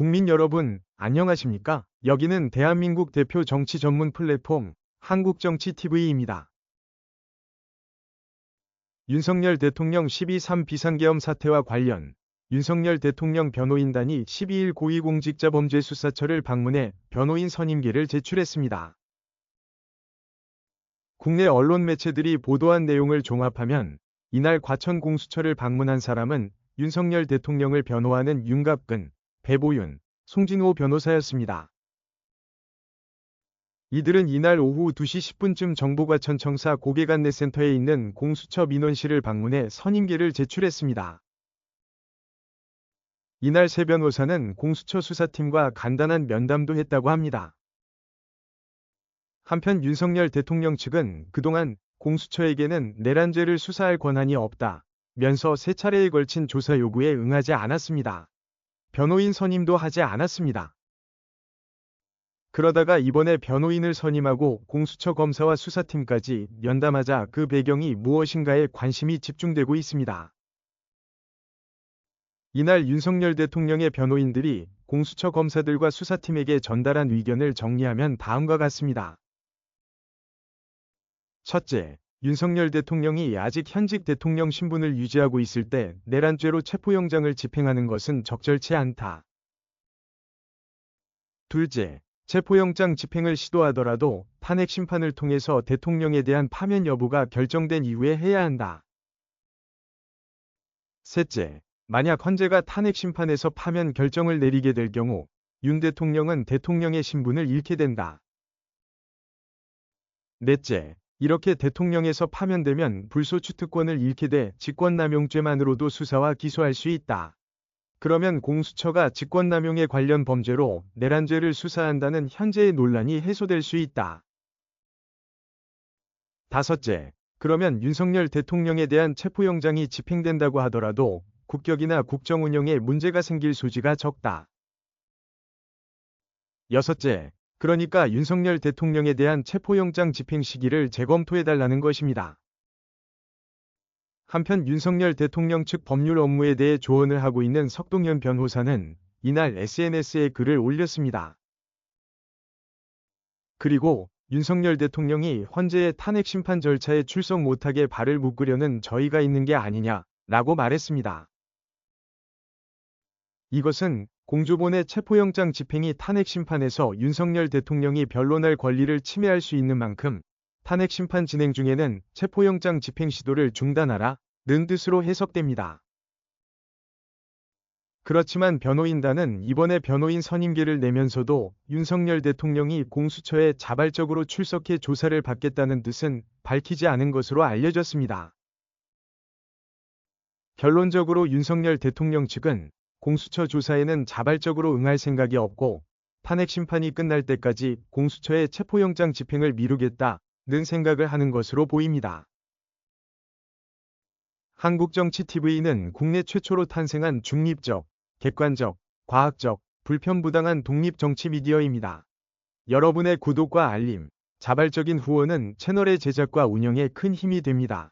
국민 여러분, 안녕하십니까? 여기는 대한민국 대표 정치 전문 플랫폼 한국정치TV입니다. 윤석열 대통령 12.3 비상계엄 사태와 관련 윤석열 대통령 변호인단이 12일 고위공직자범죄수사처를 방문해 변호인 선임계를 제출했습니다. 국내 언론 매체들이 보도한 내용을 종합하면 이날 과천 공수처를 방문한 사람은 윤석열 대통령을 변호하는 윤갑근, 배보윤, 송진호 변호사였습니다. 이들은 이날 오후 2시 10분쯤 정보과천 청사 고객안내센터에 있는 공수처 민원실을 방문해 선임계를 제출했습니다. 이날 새 변호사는 공수처 수사팀과 간단한 면담도 했다고 합니다. 한편 윤석열 대통령 측은 그동안 공수처에게는 내란죄를 수사할 권한이 없다. 면서 세 차례에 걸친 조사 요구에 응하지 않았습니다. 변호인 선임도 하지 않았습니다. 그러다가 이번에 변호인을 선임하고 공수처 검사와 수사팀까지 연담하자 그 배경이 무엇인가에 관심이 집중되고 있습니다. 이날 윤석열 대통령의 변호인들이 공수처 검사들과 수사팀에게 전달한 의견을 정리하면 다음과 같습니다. 첫째, 윤석열 대통령이 아직 현직 대통령 신분을 유지하고 있을 때 내란죄로 체포영장을 집행하는 것은 적절치 않다. 둘째, 체포영장 집행을 시도하더라도 탄핵 심판을 통해서 대통령에 대한 파면 여부가 결정된 이후에 해야 한다. 셋째, 만약 헌재가 탄핵 심판에서 파면 결정을 내리게 될 경우 윤 대통령은 대통령의 신분을 잃게 된다. 넷째, 이렇게 대통령에서 파면되면 불소추 특권을 잃게 돼 직권남용죄만으로도 수사와 기소할 수 있다. 그러면 공수처가 직권남용에 관련 범죄로 내란죄를 수사한다는 현재의 논란이 해소될 수 있다. 다섯째, 그러면 윤석열 대통령에 대한 체포영장이 집행된다고 하더라도 국격이나 국정 운영에 문제가 생길 소지가 적다. 여섯째, 그러니까 윤석열 대통령에 대한 체포영장 집행 시기를 재검토해달라는 것입니다. 한편 윤석열 대통령 측 법률 업무에 대해 조언을 하고 있는 석동현 변호사는 이날 SNS에 글을 올렸습니다. 그리고 윤석열 대통령이 헌재의 탄핵 심판 절차에 출석 못하게 발을 묶으려는 저희가 있는 게 아니냐 라고 말했습니다. 이것은 공조본의 체포영장 집행이 탄핵 심판에서 윤석열 대통령이 변론할 권리를 침해할 수 있는 만큼 탄핵 심판 진행 중에는 체포영장 집행 시도를 중단하라 는 뜻으로 해석됩니다. 그렇지만 변호인단은 이번에 변호인 선임계를 내면서도 윤석열 대통령이 공수처에 자발적으로 출석해 조사를 받겠다는 뜻은 밝히지 않은 것으로 알려졌습니다. 결론적으로 윤석열 대통령 측은 공수처 조사에는 자발적으로 응할 생각이 없고 탄핵 심판이 끝날 때까지 공수처의 체포영장 집행을 미루겠다는 생각을 하는 것으로 보입니다. 한국정치TV는 국내 최초로 탄생한 중립적, 객관적, 과학적, 불편부당한 독립정치 미디어입니다. 여러분의 구독과 알림, 자발적인 후원은 채널의 제작과 운영에 큰 힘이 됩니다.